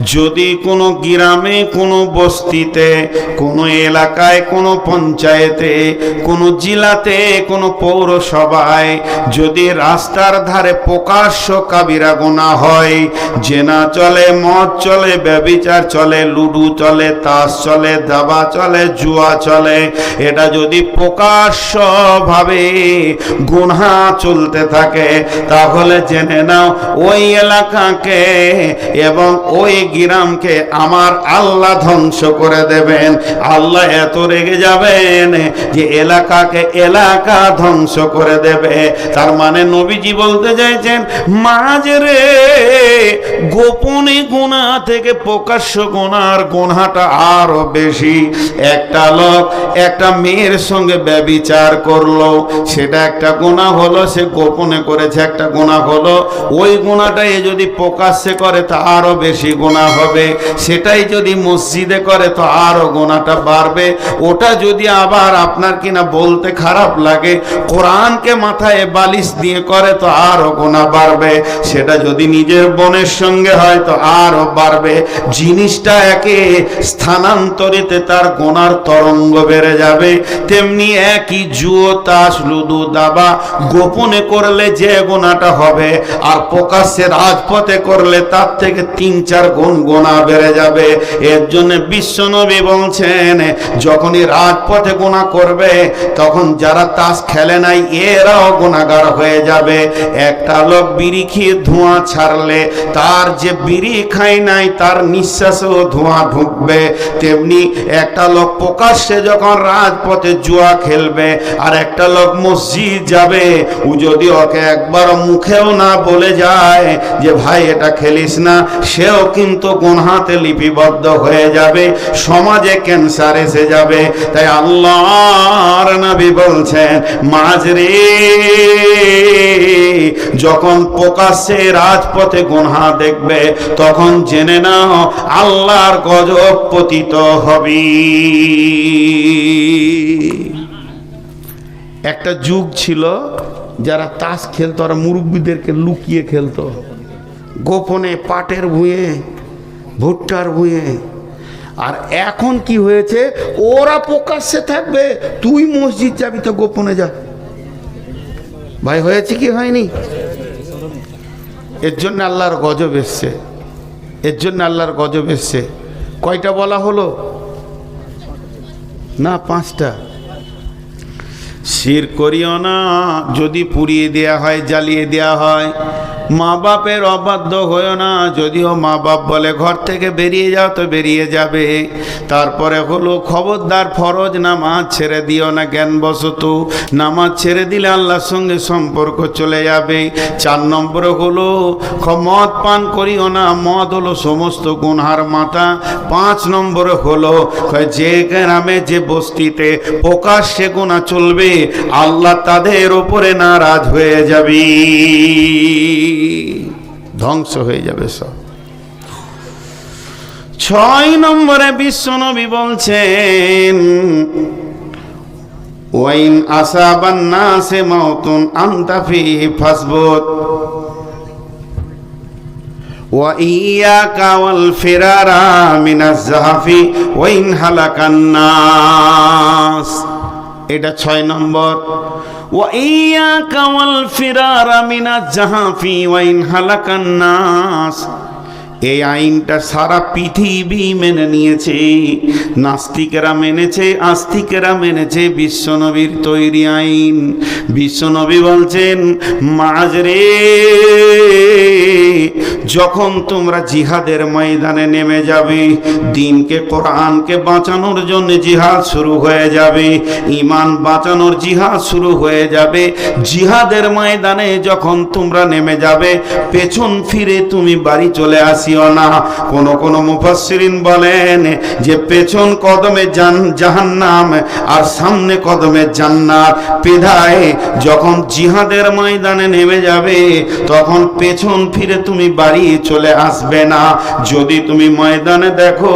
যদি কোনো গ্রামে, কোনো বস্তিতে, কোনো এলাকায়, কোনো পঞ্চায়েতে, কোনো জেলাতে, কোনো পৌরসভায় যদি রাস্তার ধারে প্রকাশ্য কাবিরা গোনা হয়, জেনা চলে, মদ চলে, ব্যবিচার চলে, লুডু চলে, তাস চলে, দাবা চলে, জুয়া চলে, এটা যদি প্রকাশ্যভাবে গুনহা চলতে থাকে, তাহলে জেনে নাও ওই এলাকাকে এবং ওই গ্রামকে আমার আল্লাহ ধ্বংস করে দেবেন। আল্লাহ এত রেগে যাবেন যে এলাকাকে এলাকা ধ্বংস করে দেবে। তার মানে নবীজি বলতে চাইছেন মাঝরে গোপনে গোনা থেকে প্রকাশ্য গোনার গোনাটা আরও বেশি। একটা লোক একটা মেয়ের সঙ্গে ব্যবিচার করল। সেটা একটা গোনা হলো, সে গোপনে করেছে একটা গোনা হলো। ওই গোনাটা এ যদি প্রকাশ্যে করে, তা আরও বেশি গোনা হবে। সেটাই যদি মসজিদে করে তো আরও গোনাটা বাড়বে। ওটা যদি আবার আপনার কিনা বলতে খারাপ লাগে, কোরআনকে মাথায় বালিশ দিয়ে করে তো আরও গোনা বাড়বে। সেটা যদি নিজের বোনের সঙ্গে হয় তো আরও বাড়বে। জিনিসটা একে স্থানান্তরিতে তার গোনার তরঙ্গ বেড়ে যাবে। তেমনি একই জুয়ো, তাস লুদু দাবা গোপনে করলে যে গোনাটা হবে, আর প্রকাশ্যে রাজপথে করলে তার থেকে তিন, চার গুণ গোনা বেড়ে যাবে, এর জন্য বিশ্বনবী বলছেন, যখনই রাজপথে গোনা করবে, তখন যারা তাস খেলে নাই, এরাও গোনাগার হয়ে যাবে। একটা লোক বিড়ি খেয়ে ধোঁয়া ছাড়লে, তার যে বিড়ি খাই নাই, তার নিঃশ্বাসেও ধোঁয়া ঢুকবে। তেমনি একটা লোক প্রকাশ্যে যখন রাজপথে জুয়া খেলবে, আর একটা লোক মসজিদ যাবে, ও যদি ওকে একবার মুখেও না বলে যায় যে, ভাই, এটা খেলিস না, সেও কিন্তু গুনহাতে লিপিবদ্ধ হয়ে যাবে, সমাজে ক্যান্সার এসে যাবে। তাই আল্লাহর নবী বলছেন মাঝরে যখন প্রকাশ্যে রাজপথে গুনহা দেখবে, তখন জেনে নাও, আল্লাহর গজব পতিত হবি। একটা যুগ ছিল, যারা তাস খেলতো, আর মুরব্বীদেরকে লুকিয়ে খেলতো। গোপনে, পাটের ভুঁয়ে ভুট্টার ভুঁয়ে। আর এখন কি হয়েছে? ওরা প্রকাশ্যে থাকবে। তুই মসজিদ যাবি তো গোপনে যা। ভাই, হয়েছে কি হয়নি? এর জন্য আল্লাহর গজব এসছে। এর জন্য আল্লাহর গজব এসছে। কয়টা বলা হলো? না, পাঁচটা। শির করিও না। যদি পুড়িয়ে দেয়া হয়, জ্বালিয়ে দেয়া হয়। মা বাপের অবাধ্য হয়েও না। যদিও মা বাপ বলে, ঘর থেকে বেরিয়ে যাও তো বেরিয়ে যাবে। তারপরে হলো, খবরদার ফরজ নামাজ ছেড়ে দিও না জ্ঞানবশত। নামাজ ছেড়ে দিলে আল্লাহর সঙ্গে সম্পর্ক চলে যাবে। চার নম্বরে হলো মদ পান করিও না। মদ হলো সমস্ত গুনহার মাথা। পাঁচ নম্বরে হলো যে গ্রামে, যে বস্তিতে প্রকাশ্যে গোনা চলবে, আল্লাহ তাদের ওপরে নারাজ হয়ে যাবে। ধ্বংস হয়ে যাবে সব ছয় নম্বরে বিশ্বনবী বলছেন ওয়াইন আসাবান নাসে মাউতুন আনতা ফিহি ফাসবুত وإياك والفرار من الزحف وإن هلك الناس এটা ছয় নম্বর وإياك والفرار من الزحف وإن هلك الناس এই আইনটা সারা পৃথিবী মেনে নিয়েছে। নাস্তিকেরা মেনেছে, আস্তিকেরা মেনেছে, বিশ্বনবীর তৈরি আইন। বিশ্বনবী বলছেন মাঝরে যখন তোমরা জিহাদের ময়দানে নেমে যাবে, দিনকে কোরআনকে বাঁচানোর জন্য জিহাদ শুরু হয়ে যাবে ইমান বাঁচানোর জিহাদ শুরু হয়ে যাবে। জিহাদের ময়দানে যখন তোমরা নেমে যাবে, পেছন ফিরে তুমি বাড়ি চলে আসিও না। কোন কোন মুফাসসিরিন বলেন যে, পেছন কদমে জান জাহান্নাম আর সামনে কদমে জান্নাত। পেধায় যখন জিহাদের ময়দানে নেমে যাবে, তখন পেছন ফিরে তুমি বাড়ি চলে আসবে না। যদি তুমি ময়দানে দেখো,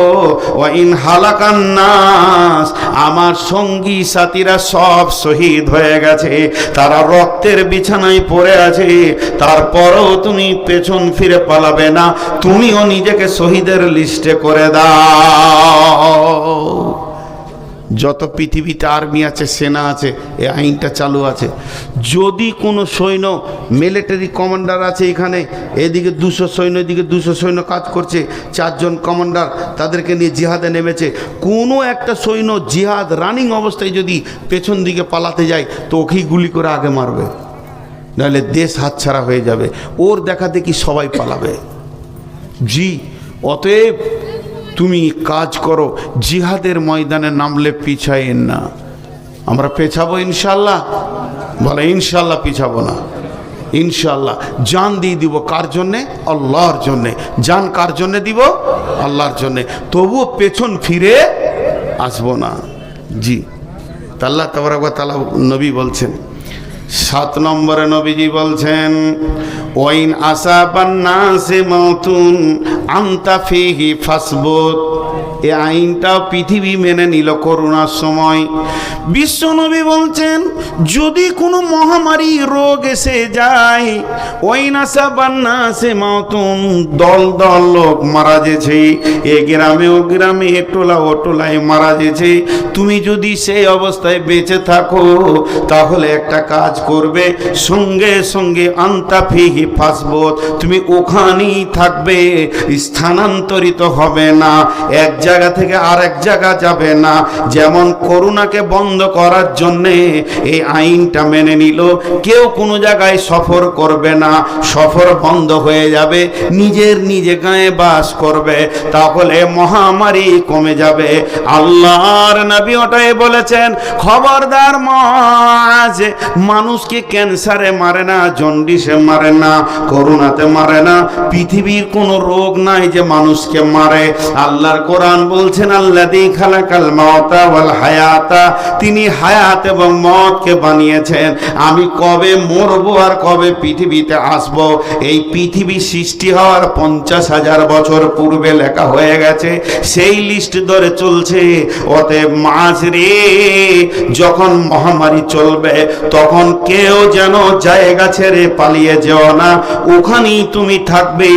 ওয়াইন হালাকান নাস, আমার সঙ্গী সাথীরা সব শহীদ হয়ে গেছে। তারা রক্তের বিছানায় পড়ে আছে, তারপরও তুমি পেছন ফিরে পালাবে না। তুমি তুমিও নিজেকে শহীদের লিস্টে করে দাও। যত পৃথিবীতে আর্মি আছে, সেনা আছে এই আইনটা চালু আছে। যদি কোনো সৈন্য, মিলিটারি কমান্ডার আছে এখানে, এদিকে দুশো সৈন্য, এদিকে দুশো সৈন্য কাজ করছে, চারজন কমান্ডার তাদেরকে নিয়ে জিহাদে নেমেছে, কোনো একটা সৈন্য জিহাদ রানিং অবস্থায় যদি পেছন দিকে পালাতে যায়, তো ওকেই গুলি করে আগে মারবে। নাহলে দেশ হাতছাড়া হয়ে যাবে। ওর দেখা দেখি সবাই পালাবে? জি, অতএব তুমি কাজ করো, জিহাদের ময়দানে নামলে পিছাইন না। আমরা পেছাবো ইনশাল্লাহ বলে ইনশাল্লাহ পিছাবো না। ইনশাল্লাহ জান দিয়ে দিব কার জন্যে? আল্লাহর জন্যে। জান কার জন্যে দিব? আল্লাহর জন্যে। তবুও পেছন ফিরে আসব না। জি। তাল্লাহ তাবরাক তালা নবী বলছেন, সাত নম্বরে নবীজি বলছেন ওয়াইন আসাবান নাসে মাউতুন আন্তা ফিহি ফাসবুত। এই আইনটাও পৃথিবী মেনে নিল করোনার সময়। বিশ্বনবী বলছেন, যদি কোনো মহামারী রোগ এসে যায় ওই নাসা বান্না সে মাতুন দল দল লোক মারা যেছে। এ গ্রামে ও গ্রামে এ টোলা ও টোলায় মারা যেছে। তুমি যদি সেই অবস্থায় বেঁচে থাকো, তাহলে একটা কাজ করবে, সঙ্গে সঙ্গে আন্তাফিহি ফাসবত তুমি ওখানেই থাকবে, স্থানান্তরিত হবে না, এক জায়গা থেকে আরেক জায়গা যাবে না। যেমন করোনাকে বন্ধ করার জন্যে এই আইনটা মেনে নিল, কেউ কোনো জায়গায় সফর করবে না, সফর বন্ধ হয়ে যাবে, নিজের নিজে গায়ে বাস করবে, তাহলে মহামারী কমে যাবে। আল্লাহর নবী ওটাই বলেছেন, খবরদার মানুষকে ক্যান্সারে মারে না, জন্ডিসে মারে না করোনাতে মারে না। পৃথিবীর কোনো রোগ নাই যে মানুষকে মারে। আল্লাহর কোরআন বলছেন আল্লাহ দি খালাকাল মাওতা ওয়াল হায়াতা। তিনি হায়াত এবং মতকে বানিয়েছেন। আমি কবে মরবো আর কবে পৃথিবীতে আসব? এই পৃথিবী সৃষ্টি হওয়ার পঞ্চাশ হাজার বছর পূর্বে লেখা হয়ে গেছে। সেই লিস্ট ধরে চলছে, অতএব মাছ রে যখন মহামারী চলবে, তখন কেউ যেন জায়গা ছেড়ে পালিয়ে যেও না। ওখানেই তুমি থাকবে।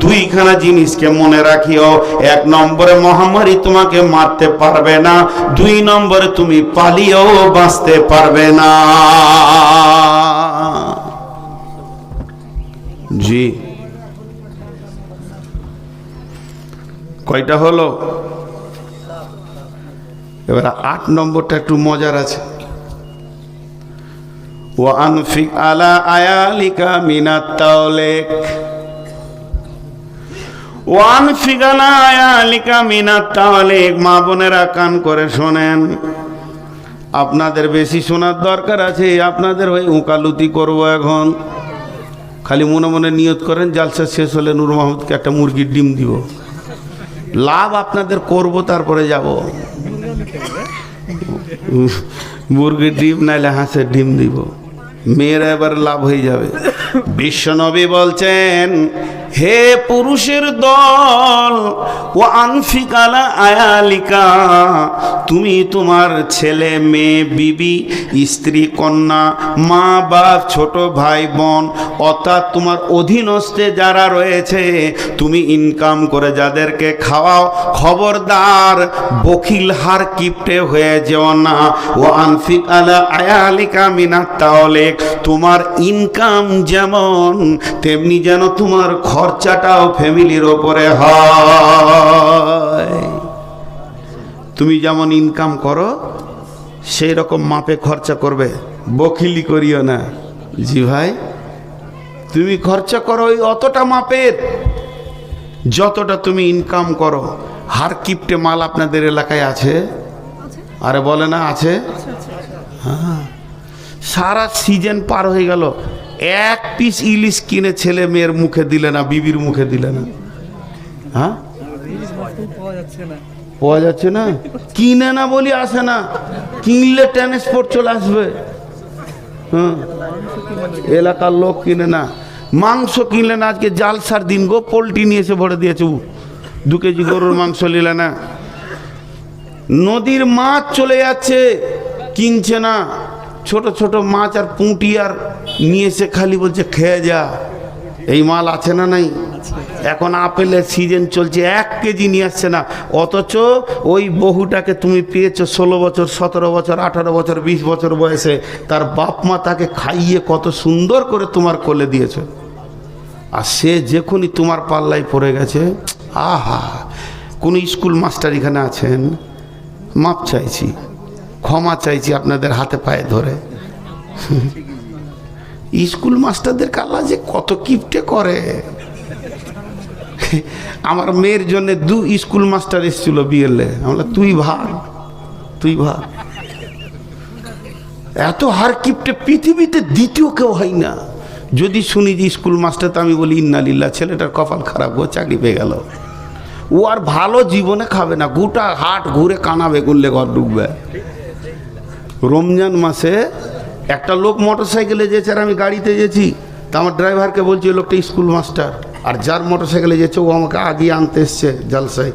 দুইখানা জিনিসকে মনে রাখিও, এক নম্বরে মহামারী তোমাকে মারতে পারবে না, দুই নম্বরে তুমি পালিয়েও বাঁচতে পারবে না। জি। কয়টা হলো? এবার আট নম্বরটা একটু মজার আছে। ও আনফিক আলা আয়ালিকা মিনাত তাওলেক ওয়ান ফিগালা আয়ালিকা মিনাত তাওলেক মা বোনেরা কান করে শোনেন। আপনাদের বেশি শোনার দরকার আছে, আপনাদের ওই উকালুতি করব এখন। খালি মনে মনে নিয়ত করেন, জালসা শেষ হলে নূর মাহমুদকে একটা মুরগির ডিম দিব। লাভ আপনাদের করব, তারপরে যাব। মুরগির ডিম নাইলে হাঁসের ডিম দিব। মেয়েরা এবার লাভ হয়ে যাবে। বিশ্বনবী বলছেন হে পুরুষের দল ও আনফিকালা আয়ালিকা, তুমি তোমার ছেলে, মেয়ে, বিবি, স্ত্রী, কন্যা, মা, বাপ, ছোট ভাই, বোন, অর্থাৎ তোমার অধীনস্থে যারা রয়েছে, তুমি ইনকাম করে যাদেরকে খাওয়াও, খবরদার, বকিল হার কিপটে হয়ে যেও না। ও আনফিক আলা আয়ালিকা মিনাত তাহলে তোমার ইনকাম যেমন, তেমনি যেন তোমার খরচাটাও ফ্যামিলির ওপরে হয়। তুমি যেমন ইনকাম করো সেই রকম মাপে খরচা করবে। বকিলি করিও না। জি ভাই তুমি খরচা করো ওই অতটা মাপের। যতটা তুমি ইনকাম করো হার কিপটে মাল আপনাদের এলাকায় আছে? আরে বলে না আছে। হ্যাঁ। সারা সিজন পার হয়ে গেল। এক পিস ইলিশ কিনে ছেলে মেয়ের মুখে দিলে না, বিবির মুখে দিলে না। হ্যাঁ? পাওয়া যাচ্ছে না। কিনে না বলি আসে না। কিনলে ট্রান্সপোর্ট চলে আসবে। হ্যাঁ? এলাকার লোক কিনে না। মাংস কিনলে না, আজকে জালসার দিন গো, পোলট্রি নিয়ে এসে ভরে দিয়েছে দু কেজি গরুর মাংস নিলে না। নদীর মাছ চলে যাচ্ছে, কিনছে না। ছোট ছোট মাছ আর পুঁটি আর নিয়ে এসে খালি বলছে, খেয়ে যা। এই মাল আছে না নাই? এখন আপেলের সিজন চলছে, এক কেজি নিয়ে আসছে না। অথচ ওই বহুটাকে তুমি পেয়েছ ষোলো বছর, সতেরো বছর, আঠারো বছর, বিশ বছর বয়সে। তার বাপ মা তাকে খাইয়ে কত সুন্দর করে তোমার কোলে দিয়েছে। আর সে যখনই তোমার পাল্লায় পড়ে গেছে, আহা, কোন স্কুল মাস্টার এখানে আছেন? মাপ চাইছি, ক্ষমা চাইছি আপনাদের হাতে পায়ে ধরে। স্কুল মাস্টারদের কাল্লা যে কত কিপটে করে। আমার মেয়ের জন্য দু স্কুল মাস্টার এসেছিল বিয়েলে আমরা তুই ভাগ তুই ভাগ এত হার কিপটে পৃথিবীতে দ্বিতীয় কেউ হয় না। যদি শুনি যে স্কুল মাস্টার, তো আমি বলি ইন্নালিল্লা ছেলেটার কপাল খারাপ, ও চাকরি পেয়ে গেল। ও আর ভালো জীবনে খাবে না, গোটা হাট ঘুরে কানাবে করলে ঘর ঢুকবে। রমজান মাসে একটা লোক মোটর সাইকেলে যেছে আর আমি গাড়িতে গেছি তা আমার ড্রাইভারকে বলছি লোকটা স্কুল মাস্টার। আর যার মোটর সাইকেলে যেছে ও আমাকে আগে আনতে এসছে জলসায়।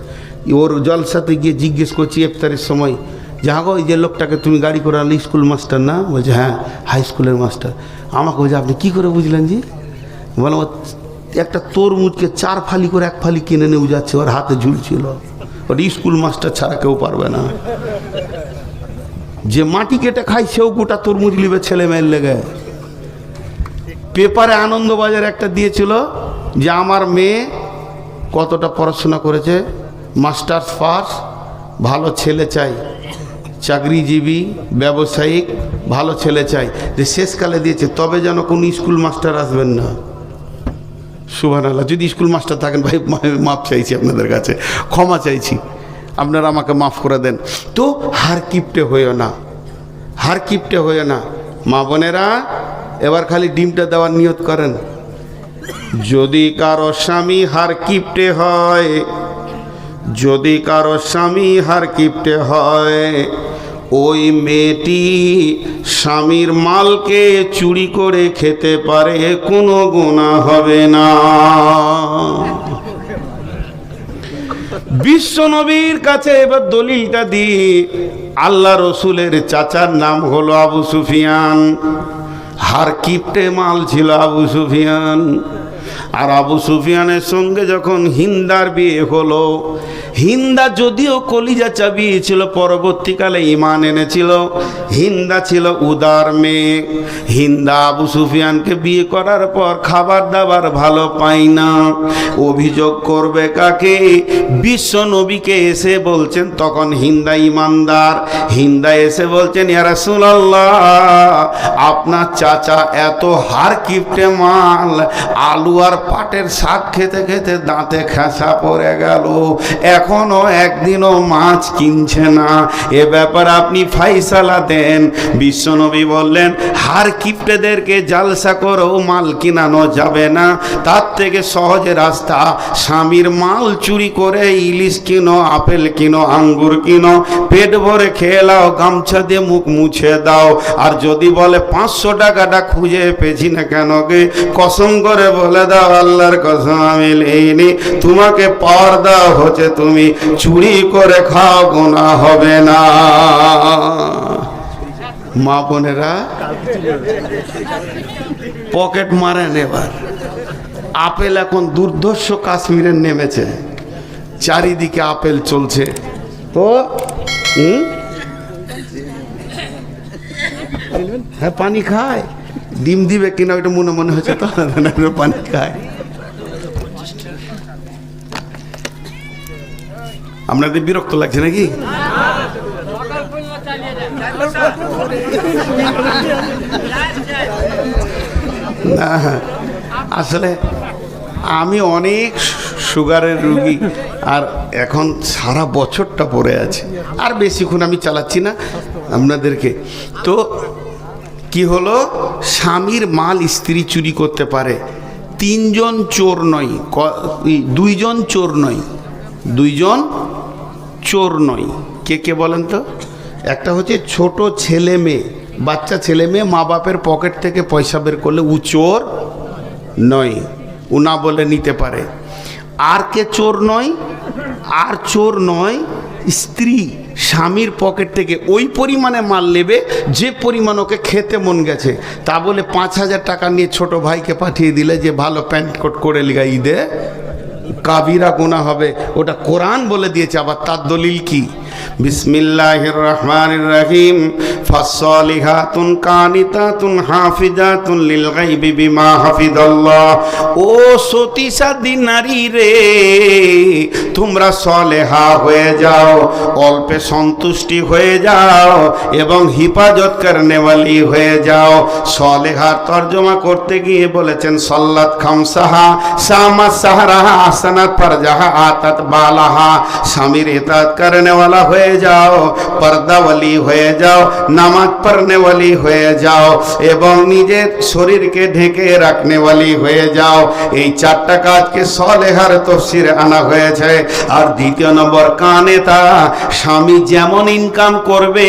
ওর জলসাতে গিয়ে জিজ্ঞেস করছি, ইফতারের সময়? যা গো ওই যে লোকটাকে তুমি গাড়ি করে আনলে, স্কুল মাস্টার না? বলছে হ্যাঁ হাই স্কুলের মাস্টার। আমাকে বলছে, আপনি কী করে বুঝলেন জি? বললাম একটা তরমুজকে চার ফালি করে এক ফালি কিনে নিয়ে যাচ্ছে, ওর হাতে ঝুলছিল। ওর স্কুল মাস্টার ছাড়া কেউ পারবে না। যে মাটি কেটে খাই সেও গোটা তরমুজ লিবে ছেলে মেয়ের লেগে। পেপারে আনন্দবাজার একটা দিয়েছিল যে আমার মেয়ে কতটা পড়াশোনা করেছে, মাস্টার্স পাস, ভালো ছেলে চাই, চাকরিজীবী, ব্যবসায়িক, ভালো ছেলে চাই। যে শেষকালে দিয়েছে, তবে যেন কোনো স্কুল মাস্টার আসবেন না। আল্লাহ যদি স্কুল মাস্টার থাকেন, ভাই মাপ চাইছি আপনাদের কাছে, ক্ষমা চাইছি। আপনারা আমাকে মাফ করে দেন। তো হার কিপটে হইও না। হার কিপটে হইও না। মা বোনেরা, এবার খালি ডিমটা দেওয়ার নিয়ত করেন। যদি কারও স্বামী হার কিপটে হয়, যদি কারও স্বামী হার কিপটে হয়, ওই মেয়েটি স্বামীর মালকে চুরি করে খেতে পারে, কোনো গুণা হবে না। বিশ্ব নবীর কাছে এবার দলিলটা দি আল্লাহ রসুলের চাচার নাম হলো আবু সুফিয়ান। হার কিপটে মাল ছিল আবু সুফিয়ান। আর আবু সুফিয়ানের সঙ্গে যখন হিন্দার বিয়ে হলো হিন্দা যদিও কলিজা চাবিয়ে ছিল পরবর্তীকালে ইমান এনেছিল। হিন্দা ছিল উদার মেয়ে। হিন্দা আবু সুফিয়ানকে বিয়ে করার পর খাবার দাবার ভালো পাই না। অভিযোগ করবে কাকে? বিশ্ব নবীকে এসে বলছেন, তখন হিন্দা ইমানদার হিন্দা এসে বলছেন ইয়ারাসুল্লাহ আপনার চাচা এত হার কিপটে মাল, আলু আর পাটের শাক খেতে খেতে দাঁতে খেসা পড়ে গেল। এখনও একদিনও মাছ কিনছে না। এ ব্যাপারে আপনি ফাইসালা দেন। বিশ্বনবী বললেন, হার কিপটেদেরকে জালসা করেও মাল কিনানো যাবে না। তার থেকে সহজে রাস্তা, স্বামীর মাল চুরি করে ইলিশ কিনো, আপেল কিনো, আঙ্গুর কিনো, পেট ভরে খেয়ে লাও, গামছা দিয়ে মুখ মুছে দাও। আর যদি বলে, পাঁচশো টাকাটা খুঁজে পেয়েছি না কেন গে? কসম করে বলে দাও, আল্লাহর কসম আমি লেইনি। তোমাকে পাওয়ার দেওয়া হচ্ছে তুমি চুরি করে খাও, গোনা হবে না। মা বোনেরা, পকেট মারেন এবার। আপেল এখন দুর্ধর্ষ কাশ্মীরে নেমেছে। চারিদিকে আপেল চলছে। তো? হ্যাঁ পানি খায়। ডিম দিবে কিনা, ওইটা মনে মনে হচ্ছে তো পানি খায়। আপনাদের বিরক্ত লাগছে নাকি? আসলে আমি অনেক সুগারের রুগী, আর এখন সারা বছরটা পড়ে আছে। আর বেশিক্ষণ আমি চালাচ্ছি না আপনাদেরকে। তো কি হলো? স্বামীর মাল স্ত্রী চুরি করতে পারে। তিনজন চোর নয় দুইজন চোর নয়, দুইজন চোর নয় কে কে বলেন তো? একটা হচ্ছে ছোট ছেলে মেয়ে, বাচ্চা ছেলে মেয়ে মা বাপের পকেট থেকে পয়সা বের করলে উ চোর নয়। উ না বলে নিতে পারে। আর কে চোর নয়? আর চোর নয়, স্ত্রী স্বামীর পকেট থেকে ওই পরিমাণে মাল নেবে, যে পরিমাণ ওকে খেতে মন গেছে। তা বলে পাঁচ হাজার টাকা নিয়ে ছোট ভাইকে পাঠিয়ে দিলে যে ভালো প্যান্ট কোট করে লিগা ঈদে কাবিরা গুণা হবে। ওটা কোরআন বলে দিয়েছে আবার তার দলিল কি? বিসমিল্লাহ রহমান রহিম। ফাসসালিহাতুন কানিতাতুন হাফিজাতুন লিল গায়বি বিমা হাফিজাল্লাহ ও নারী রে, তোমরা সলেহা হয়ে যাও, অল্পে সন্তুষ্টি হয়ে যাও এবং হিফাজত হয়ে যাও। সলেহার তর্জমা করতে গিয়ে বলেছেন, সল্লাত খামসাহা, সামা সাহারাহা আসানাত ফারজাহা আতাত বালাহা। স্বামীর এতাত করনেওয়ালা হয়ে যাও, পর্দাওয়ালি হয়ে যাও নামাজ পড়নে পড়নেওয়ালি হয়ে যাও এবং নিজের শরীরকে ঢেকে রাখনে রাখনেওয়ালি হয়ে যাও। এই চারটা কাজকে সলেহার তফসিরে আনা হয়েছে। আর দ্বিতীয় নম্বর কানে তা, স্বামী যেমন ইনকাম করবে,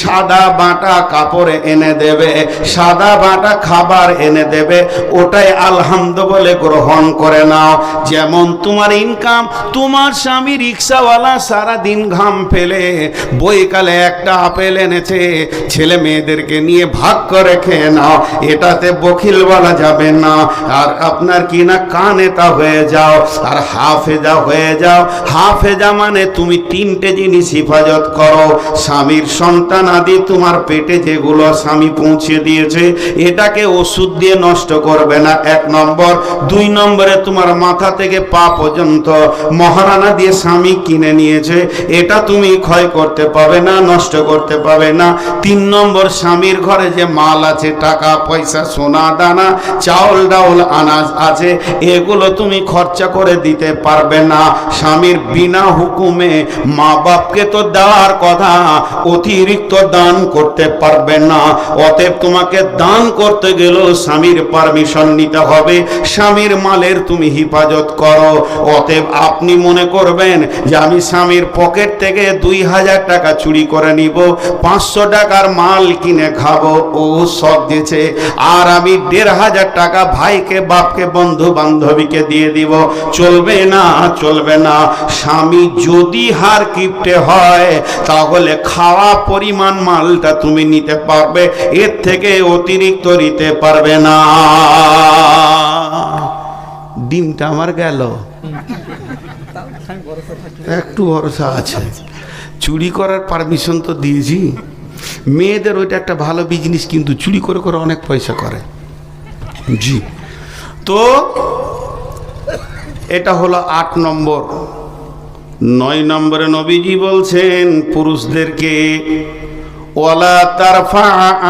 সাদা বাটা কাপড় এনে দেবে, সাদা বাটা খাবার এনে দেবে, ওটাই আলহামদ বলে গ্রহণ করে নাও। যেমন তোমার ইনকাম, তোমার স্বামী রিক্সাওয়ালা সারা দিন ঘাম ফেলে, বইকালে একটা আপেল এনেছে ছেলে মেয়েদেরকে নিয়ে ভাগ করে খেয়ে নাও, এটাতে বখিল বলা যাবে না। আর আপনার কি না কানেতা হয়ে যাও, আর হাফেজা হয়ে যাও। হাফেজা মানে তুমি তিনটে জিনিস হিফাজত করো। স্বামীর সন্তান আদি তোমার পেটে যেগুলো স্বামী পৌঁছে দিয়েছে, এটাকে ওষুধ দিয়ে নষ্ট করবে না। এক নম্বর। দুই নম্বরে তোমার মাথা থেকে পা পর্যন্ত মহারানা দিয়ে স্বামী কিনে নিয়েছে, এটা তুমি ক্ষয় করতে পাবে না, নষ্ট করতে পাবে না। তিন নম্বর স্বামীর ঘরে যে মাল আছে, টাকা, পয়সা, সোনা, দানা, চাউল, ডাউল, আনাজ আছে, এগুলো তুমি খরচা করে দিতে পারবে না। স্বামীর বিনা হুকুমে মা বাপকে তো দেওয়ার কথা, অতিরিক্ত দান করতে পারবে না। অতএব তোমাকে দান করতে গেলেও স্বামীর পারমিশন নিতে হবে। স্বামীর মালের তুমি হিফাজত করো। অতএব আপনি মনে করবেন যে আমি স্বামীর পকেট থেকে দুই হাজার টাকা চুরি করে নিব, পাঁচশো টাকার মাল কিনে খাব, ও সব দিয়েছে। আর আমি দেড় হাজার টাকা ভাইকে, বাপকে বন্ধু বান্ধবীকে দিয়ে দিব। চলবে না চলবে না। স্বামী যদি হার কিপটে হয়, তাহলে খাওয়া পরিমাণ মালটা তুমি নিতে পারবে। এর থেকে অতিরিক্ত নিতে পারবে না। ডিমটা আমার গেল। একটু ভরসা আছে। চুরি করার পারমিশন তো দিয়েছি। মেয়েদের ওইটা একটা ভালো বিজনেস কিন্তু চুরি করে করে অনেক পয়সা করে। জি। তো এটা হলো আট নম্বর। নয় নম্বরে নবীজি বলছেন, পুরুষদেরকে, ওয়ালা তারফা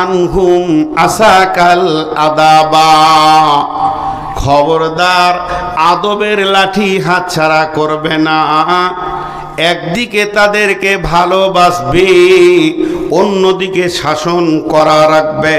আনহুম আসাকাল আদাবা। খবরদার আদবের লাঠি হাতছাড়া করবে না। একদিকে তাদেরকে ভালোবাসবে অন্যদিকে শাসন করা রাখবে।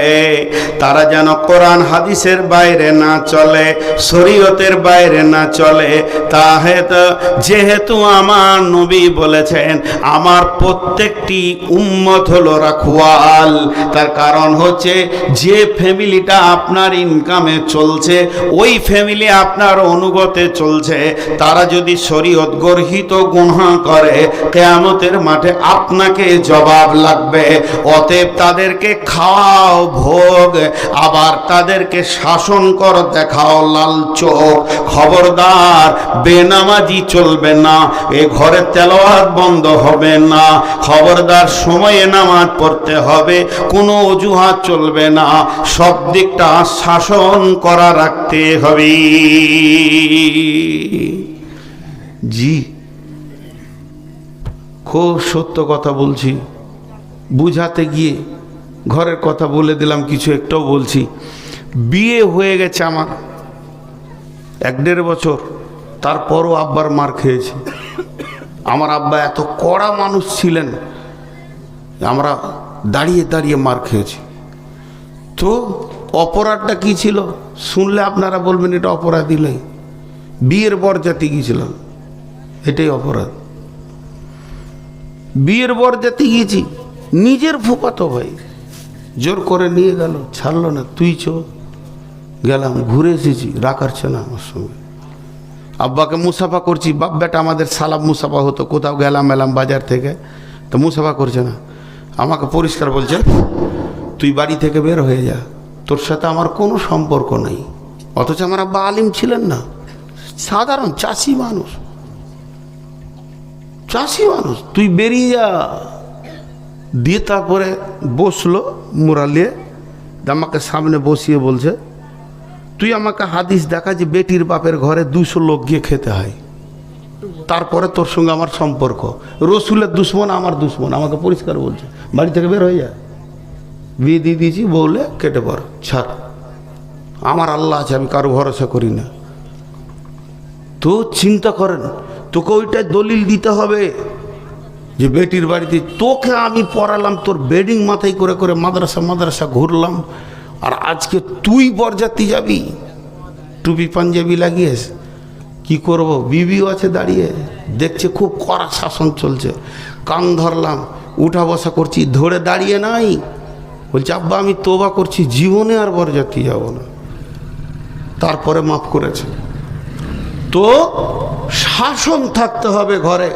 তারা যেন কোরআন হাদিসের বাইরে না চলে, শরীয়তের বাইরে না চলে। তাহেতু, যেহেতু আমার নবী বলেছেন, আমার প্রত্যেকটি উম্মত হলো রাখওয়াল। তার কারণ হচ্ছে, যে ফ্যামিলিটা আপনার ইনকামে চলছে, ওই ফ্যামিলি আপনার অনুগতে চলছে। তারা যদি শরীয়ত গর্হিত গুণা করে, কেয়ামতের মাঠে আপনাকে জবাব লাগবে। অতএব তাদেরকে খাওয়াও ভোগ, আবার তাদেরকে শাসন কর, দেখাও লাল চোখ। খবরদার, বেনামাজি চলবে না, এ ঘরে তেলাওয়াত বন্ধ হবে না। খবরদার, সময়ে নামাজ পড়তে হবে, কোনো অজুহাত চলবে না। সব দিকটা শাসন করা রাখতে হবে। জি। খুব সত্য কথা বলছি। বুঝাতে গিয়ে ঘরের কথা বলে দিলাম, কিছু একটাও বলছি। বিয়ে হয়ে গেছে আমার, এক দেড় বছর। তারপরও আব্বার মার খেয়েছি। আমার আব্বা এত কড়া মানুষ ছিলেন, আমরা দাঁড়িয়ে দাঁড়িয়ে মার খেয়েছি। তো অপরাধটা কি ছিল? শুনলে আপনারা বলবেন, এটা অপরাধী নয়। বিয়ের বর বরজাতি গিয়েছিলাম, এটাই অপরাধ। বিয়ের বর বরজাতি গিয়েছি নিজের ফুপাতো ভাই। জোর করে নিয়ে গেল, ছাড়লো না, তুই চো। গেলাম, ঘুরে এসেছি রাখারছে না আমার সঙ্গে। আব্বাকে মুসাফা করছি, বাপ বেটা আমাদের সালাম মুসাফা হতো, কোথাও গেলাম, এলাম বাজার থেকে, তো মুসাফা করছে না। আমাকে পরিষ্কার বলছে, তুই বাড়ি থেকে বের হয়ে যা, তোর সাথে আমার কোনো সম্পর্ক নেই। অথচ আমার আব্বা আলিম ছিলেন না। সাধারণ চাষি মানুষ। চাষি মানুষ, তুই বেরিয়ে যা। দিয়ে তারপরে বসল মুরালিয়ে আমাকে সামনে বসিয়ে বলছে, তুই আমাকে হাদিস দেখা যে বেটির বাপের ঘরে দুশো লোক গিয়ে খেতে হয়। তারপরে তোর সঙ্গে আমার সম্পর্ক। রসুলের দুশ্মন, আমার দুশ্মন। আমাকে পরিষ্কার বলছে, বাড়ি থেকে বের হয়ে যায় বিয়ে দিয়ে দিয়েছি বললে কেটে পড় ছাড়। আমার আল্লাহ আছে, আমি কারও ভরসা করি না। তো চিন্তা করেন, তোকে ওইটা দলিল দিতে হবে। যে বেটির বাড়িতে, তোকে আমি পড়ালাম, তোর বেডিং মাথায় করে করে মাদ্রাসা মাদ্রাসা ঘুরলাম, আর আজকে তুই বরযাত্রী যাবি? টুপি পাঞ্জাবি লাগিয়েস, কি করব? বিবিও আছে দাঁড়িয়ে, দেখছে খুব কড়া শাসন চলছে। কান ধরলাম, উঠা বসা করছি, ধরে দাঁড়িয়ে নাই। বলছে, আব্বা, আমি তোবা করছি, জীবনে আর বরযাত্রী যাব না। তারপরে মাফ করেছে। তো শাসন থাকতে হবে ঘরে।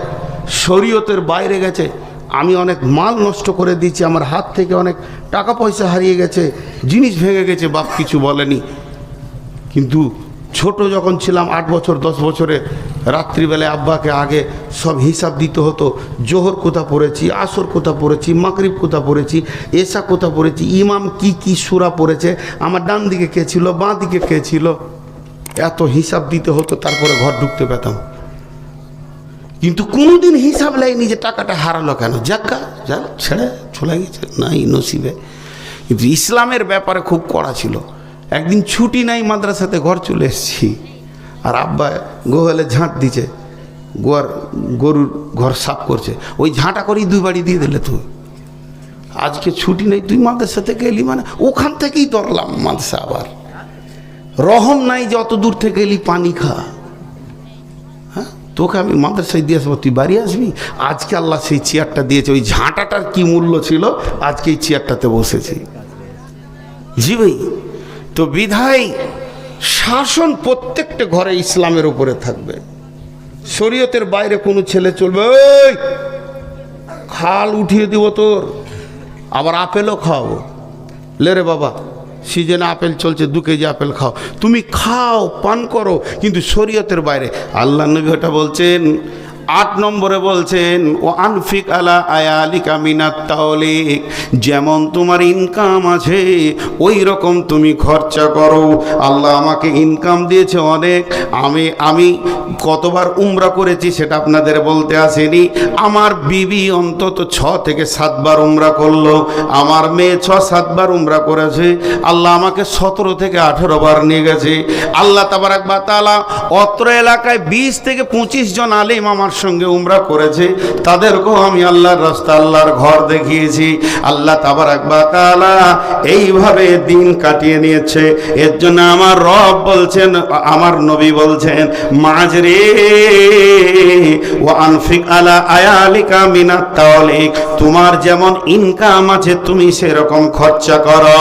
শরীয়তের বাইরে গেছে। আমি অনেক মাল নষ্ট করে দিয়েছি, আমার হাত থেকে অনেক টাকা পয়সা হারিয়ে গেছে, জিনিস ভেঙে গেছে, বাপ কিছু বলেনি। কিন্তু ছোট যখন ছিলাম, আট বছর, দশ বছরে, রাত্রিবেলায় আব্বাকে আগে সব হিসাব দিতে হতো, জোহর কোথা পড়েছি, আসর কোথা পড়েছি মাকরিব কোথা পড়েছি এসা কোথা পড়েছি, ইমাম কি কি সুরা পড়েছে, আমার ডান দিকে কে ছিল, বাঁ দিকে কে ছিল, এত হিসাব দিতে হতো, তারপরে ঘর ঢুকতে পেতাম। কিন্তু কোনোদিন হিসাব লাইনি যে টাকাটা হারালো কেন? যাক্কা যাক, ছেড়ে চলে গেছে। নাই নসিবে। কিন্তু ইসলামের ব্যাপারে খুব কড়া ছিল। একদিন ছুটি নাই, মাদ্রাসাতে ঘর চলে এসেছি। আর আব্বা গোহালে ঝাঁট দিছে। গোয়ার গরুর ঘর সাফ করছে। ওই ঝাঁটা করেই দুই বাড়ি দিয়ে দিলে তুই। আজকে ছুটি নেই, তুই মাদ্রাসা থেকে এলি মানে? ওখান থেকেই ধরলাম মাদ্রাসা আবার। রহম নাই যে অত দূর থেকে এলি পানি খা। তোকে আমি মাদ্রাসায় দিয়ে আসব, তুই বাড়ি আসবি? আজকে আল্লাহ সেই চেয়ারটা দিয়েছে, ওই ঝাঁটাটার কি মূল্য ছিল? আজকে এই চেয়ারটাতে বসেছি। জি ভাই, তো বিধায় শাসন প্রত্যেকটা ঘরে ইসলামের উপরে থাকবে। শরীয়তের বাইরে কোনো ছেলে চলবে, ওই, খাল উঠিয়ে দিব তোর, আবার আপেলও খাওয়াবো। লে রে বাবা সিজনে আপেল চলছে, দু কেজি আপেল খাও। তুমি খাও, পান করো, কিন্তু শরীয়তের বাইরে। আল্লাহ নবী ওটা বলছেন আট নম্বরে বলছেন ও আনফিক আলা আয়ালিকা মিনাত তাওলিক যেমন তোমার ইনকাম আছে ওই রকম তুমি খরচা করো। আল্লাহ আমাকে ইনকাম দিয়েছে অনেক। আমি আমি কতবার উমরা করেছি সেটা আপনাদের বলতে আসেনি। আমার বিবি অন্তত ছ থেকে সাতবার উমরা করল। আমার মেয়ে ছ, সাতবার উমরা করেছে। আল্লাহ আমাকে সতেরো থেকে আঠেরো বার নিয়ে গেছে। আল্লাহ তাবার একবার তালা অত্র এলাকায় বিশ থেকে পঁচিশ জন আলিম আমার সঙ্গে উমরা করেছে, তাদেরকেও আমি আল্লাহর রাস্তা, আল্লাহর ঘর দেখিয়েছি। আল্লাহ তাবার একবার তালা এইভাবে দিন কাটিয়ে নিয়েছে। এর জন্য আমার রব বলছেন, আমার নবী বলছেন মাঝরে ও আনফিক আলা আয়ালিকা মিনাত তাওলিক, তোমার যেমন ইনকাম আছে, তুমি সেরকম খরচা করো।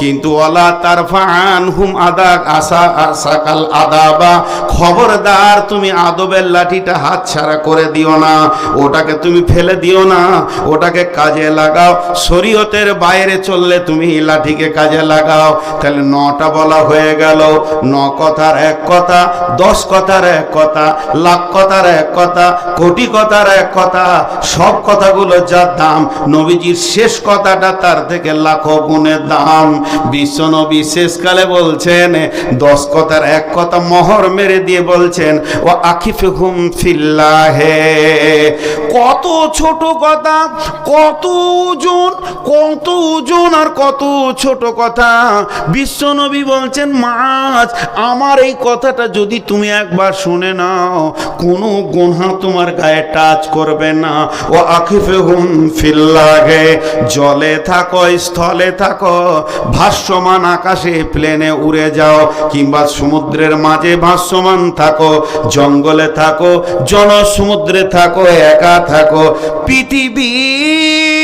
কিন্তু ওয়ালা তারফান হুম আদা, আসা, আসাকাল আদাবা, খবরদার তুমি আদবের লাঠিটা হাত ছাড়া করে দিও না। ওটাকে তুমি ফেলে দিও না। ওটাকে কাজে লাগাও। শরীয়তের বাইরে চললে তুমি লাঠিকে কাজে লাগাও। তাহলে নটা বলা হয়ে গেল। ন কথার এক কথা, দশ কথার এক কথা, লাখ কথার এক কথা, কোটি কথার এক কথা, সব কথাগুলো যার দাম। নবীজির শেষ কথাটা তার থেকে লাখো গুণের দাম। বিশ্ব নবী শেষকালে বলছেন, দশ কথার এক কথা মহর মেরে দিয়ে বলছেন, ও আখিফে হুম ফিল্লাহে কত ছোট কথা, কত ওজন কত ওজন আর কত ছোট কথা। বিশ্বনবী বলছেন, মাছ, আমার এই কথাটা যদি তুমি একবার শুনে নাও, কোনো গোনা তোমার গায়ে টাচ করবে না। ও আখিফে হুম ফিল্লাহে, জলে থাকো, স্থলে থাকো ভাসমান আকাশে প্লেনে উড়ে যাও, কিংবা সমুদ্রের মাঝে ভাসমান থাকো, জঙ্গলে থাকো জন সমুদ্রে থাকো একা থাকো পৃথিবীর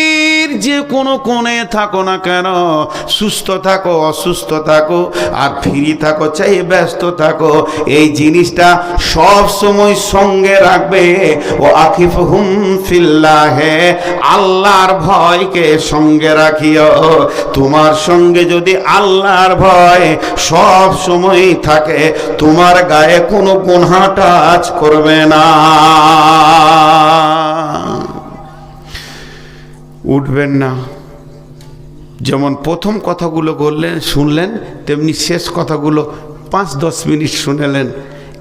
যে কোনো কোণে থাকো না কেন, সুস্থ থাকো, অসুস্থ থাকো, আর ফ্রি থাকো, চাই ব্যস্ত থাকো। এই জিনিসটা সব সময় সঙ্গে রাখবে। ও আকিফ হুম ফিল্লাহে, আল্লাহর ভয়কে সঙ্গে রাখিও। তোমার সঙ্গে যদি আল্লাহর ভয় সব সময় থাকে, তোমার গায়ে কোনো গুনহা টাচ করবে না। উঠবেন না। যেমন প্রথম কথাগুলো বললেন, শুনলেন, তেমনি শেষ কথাগুলো পাঁচ, দশ মিনিট শুনেলেন।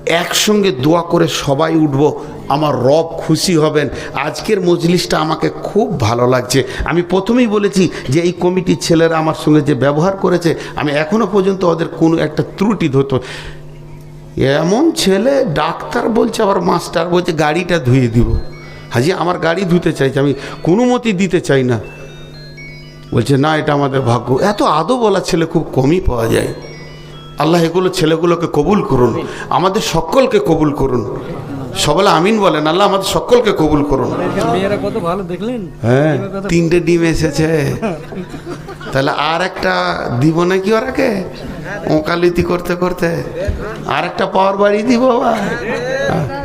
একসঙ্গে দোয়া করে সবাই উঠব, আমার রব খুশি হবেন। আজকের মজলিসটা আমাকে খুব ভালো লাগছে। আমি প্রথমেই বলেছি যে এই কমিটির ছেলেরা আমার সঙ্গে যে ব্যবহার করেছে, আমি এখনও পর্যন্ত ওদের কোনো একটা ত্রুটি ধরতো। এমন ছেলে ডাক্তার বলছে, আবার মাস্টার বলছে, গাড়িটা ধুয়ে দিব। হাজি আমার গাড়ি ধুতে চাইছে আমি কোনো মতি দিতে চাই না। বলছে না এটা আমাদের ভাগ্য। এত আদো বলা ছেলে খুব কমই পাওয়া যায়। আল্লাহ এগুলো ছেলেগুলোকে কবুল করুন আমাদের সকলকে কবুল করুন। সবাই আমিন বলেন আল্লাহ আমাদের সকলকে কবুল করুন। মেয়েরা কত ভালো দেখলেন? হ্যাঁ তিনটে ডিম এসেছে। তাহলে আর একটা দিব নাকি ওরাকে? ওকালিতি করতে করতে। আর একটা পাওয়ার বাড়ি দিব আবার?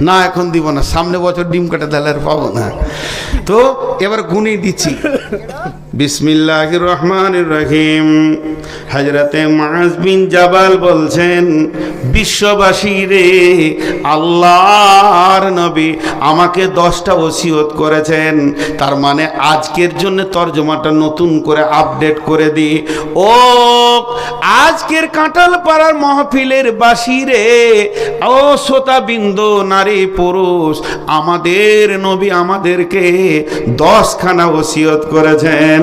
না, এখন দিব না, সামনে বছর ডিম কাটে তাহলে আর পাবো না। তো এবার গুনে দিচ্ছি। বিসমিল্লাহ রহমান রহিম হজরতে মাজ বিন জাবাল বলছেন, বিশ্ববাসী রে, আল্লাহর নবী আমাকে দশটা ওসিয়ত করেছেন। তার মানে আজকের জন্য তর্জমাটা নতুন করে আপডেট করে দিই ও, আজকের কাঁঠাল পাড়ার মহফিলের বাসী রে, ও শ্রোতা বিন্দু নারী, পুরুষ, আমাদের নবী আমাদেরকে দশখানা ওসিয়ত করেছেন।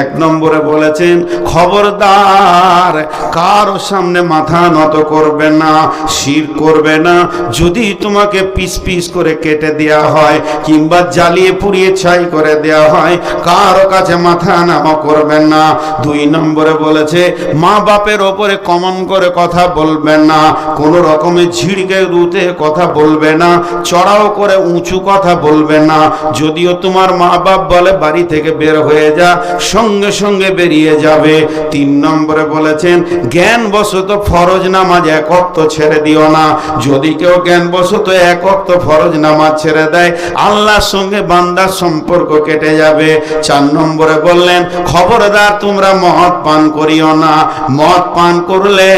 এক নম্বরে বলেছেন, খবরদার, কারও সামনে মাথা নত করবে না, শির করবে না। যদি তোমাকে পিস পিস করে কেটে দেওয়া হয়, কিংবা জ্বালিয়ে পুড়িয়ে ছাই করে দেওয়া হয়, কারও কাছে মাথা নামা করবেন না। দুই নম্বরে বলেছে, মা বাপের ওপরে কমন করে কথা বলবেন না। কোন রকমের ঝিড়কে রুতে কথা বলবে না, চড়াও করে উঁচু কথা বলবে না। যদিও তোমার মা বাপ বলে, বাড়ি থেকে বের হয়ে যা, সঙ্গে সঙ্গে বেরিয়ে যাবে। তিন নম্বরে বলেছেন জ্ঞান বশত ফরজ নামাজ এক অক্ত ছেড়ে দিও না। যদি কেউ জ্ঞান বশত এক অক্ত ফরজ নামাজ ছেড়ে দেয়, আল্লাহর সঙ্গে বান্দার সম্পর্ক কেটে যাবে। চার নম্বরে বললেন, খবরদার তোমরা মদ পান করিও না। মদ পান করলে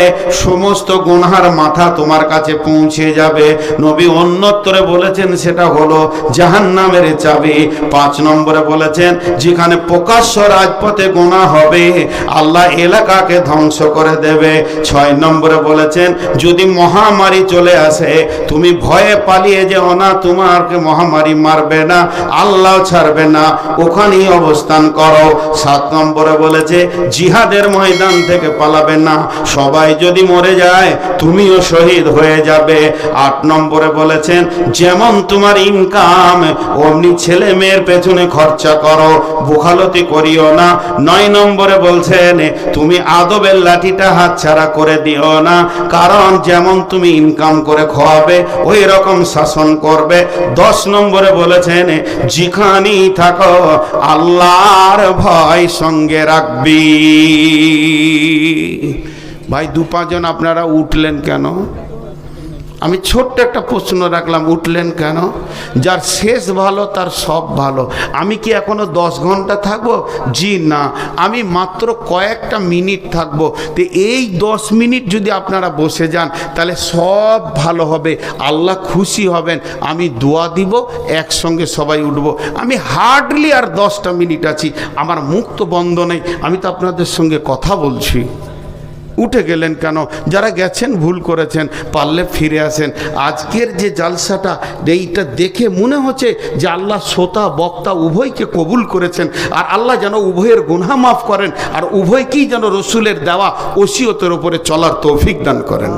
সমস্ত গুনহার মাথা তোমার কাছে পৌঁছে যাবে। নবী অন্যত্তরে বলেছেন, সেটা হলো জাহান্নামের চাবি। পাঁচ নম্বরে বলেছেন, যেখানে প্রকাশ্য রাজপথে গোনা হবে, আল্লাহ এলাকাকে ধ্বংস করে দেবে। ছয় নম্বরে বলেছেন, যদি মহামারী চলে আসে, তুমি ভয়ে পালিয়ে যেও না, তোমাকে মহামারী মারবে না, আল্লাহ ছাড়বে না, ওখানেই অবস্থান করো। সাত নম্বরে বলেছে, জিহাদের ময়দান থেকে পালাবে না, সবাই যদি মরে যায়, তুমিও শহীদ হয়ে যাবে। আট নম্বরে বলেছেন, যেমন তোমার ইনকাম, অমনি ছেলে মেয়ের পেছনে খরচা করো, বোখালতি করিও না। নয় নম্বরে বলছেন, তুমি আদবের লাঠিটা হাতছাড়া করে দিও না, কারণ যেমন তুমি ইনকাম করে খাওয়াবে ওই রকম শাসন করবে। দশ নম্বরে বলেছেন, যেখানেই থাকো, আল্লাহর ভয় সঙ্গে রাখবি। ভাই দু পাঁচজন আপনারা উঠলেন কেন? আমি ছোট্ট একটা প্রশ্ন রাখলাম, উঠলেন কেন? যার শেষ ভালো, তার সব ভালো। আমি কি এখনও দশ ঘণ্টা থাকব? জি না। আমি মাত্র কয়েকটা মিনিট থাকব। তো এই দশ মিনিট যদি আপনারা বসে যান, তাহলে সব ভালো হবে। আল্লাহ খুশি হবেন। আমি দোয়া দিব, একসঙ্গে সবাই উঠব। আমি হার্ডলি আর দশটা মিনিট আছি। আমার মুক্ত বন্ধ নেই। আমি তো আপনাদের সঙ্গে কথা বলছি। উঠে গেলেন কেন? যারা গেছেন, ভুল করেছেন, পারলে ফিরে আসেন। আজকের যে জালসাটা, এইটা দেখে মনে হচ্ছে যে আল্লাহ শ্রোতা, বক্তা উভয়কে কবুল করেছেন। আর আল্লাহ যেন উভয়ের গুনহা মাফ করেন, আর উভয়কেই যেন রসুলের দেওয়া ওসিয়তের ওপরে চলার তৌফিক দান করেন।